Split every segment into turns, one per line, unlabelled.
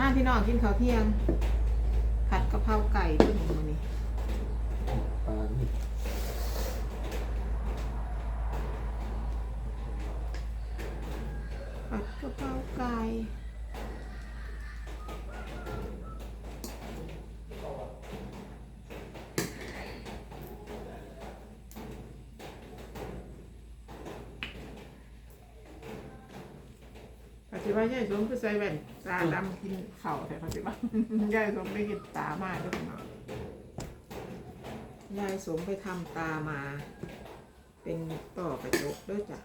มาพี่น้องกินข้าวเที่ยง ผัดกะเพราไก่ด้วยหนูมื้อนี้
ป
ฏิบัติยายสมคือใส่แว่นตาดำกินเข่าวแต่ปฏิบัติยายสมไม่กินตามาด้วยพี่น้งยายสมไปทำตามา เป็นต่อกระจกด้วยจ้ะ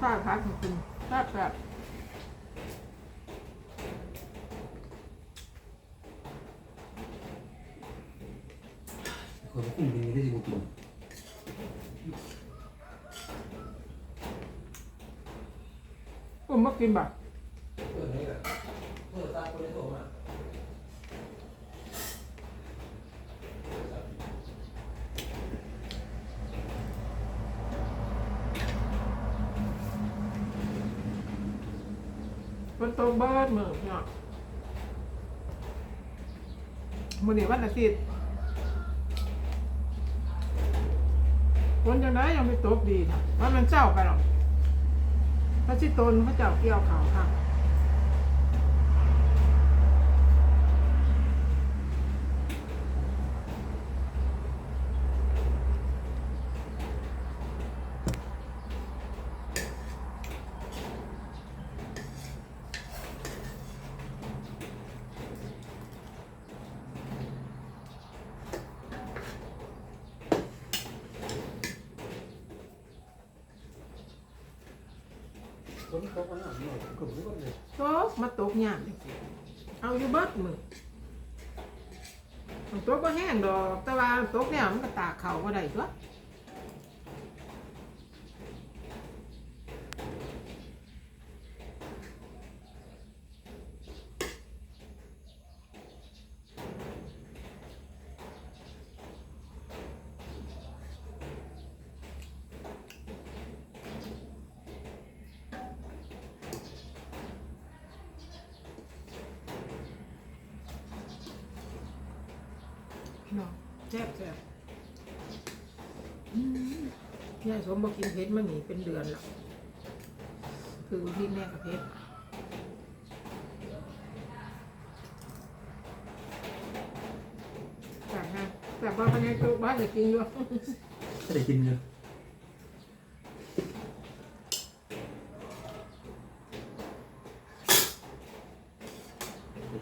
ทอดครับคุณคุณทอดแบบ
คนกุ้งดีได้จริงกิน
ผมมากินแบบ
เออนี่แหละเออตาคนได้โตมา
มันโตเบิร์ดมือเนาะมือนี้วันอาทิตย์ นจังไดยังไม่ตกดีนะว่ามันเจ้าไปหรอกพระชิตนพระเจ้าเกี่ยวเขาค่ะ
คนเขาก็น่าหน่อยกลุ่มนี้ก็เลย
ตกมาตกยามเอาอยู่เบิดมือมันตกก็แห้งดอก แต่ว่าตกเนี่ยมันก็ตากเขาก็ได้ตัว เนาะแซ่บแซ่บอืมยายสมบอกกินเพชรมาหนีเป็นเดือนแล้วคือที่แม่กับเพชรแต่นะแต่ว่าภายในตัวบ้านจะกินอยู่
ถ้าได้กินเยอะ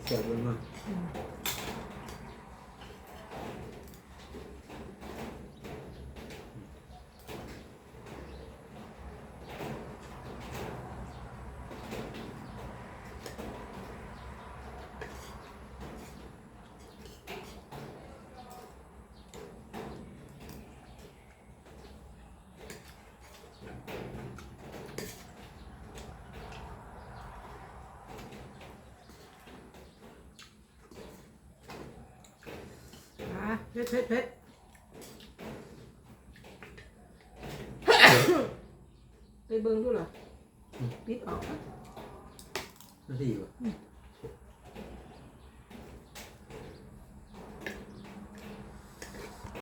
เสียบเลยมา
อ่ะเพชรเพชรเพชรไปเบิ่งดูเหรอปิดออกอะ
นาทีวะ
อืม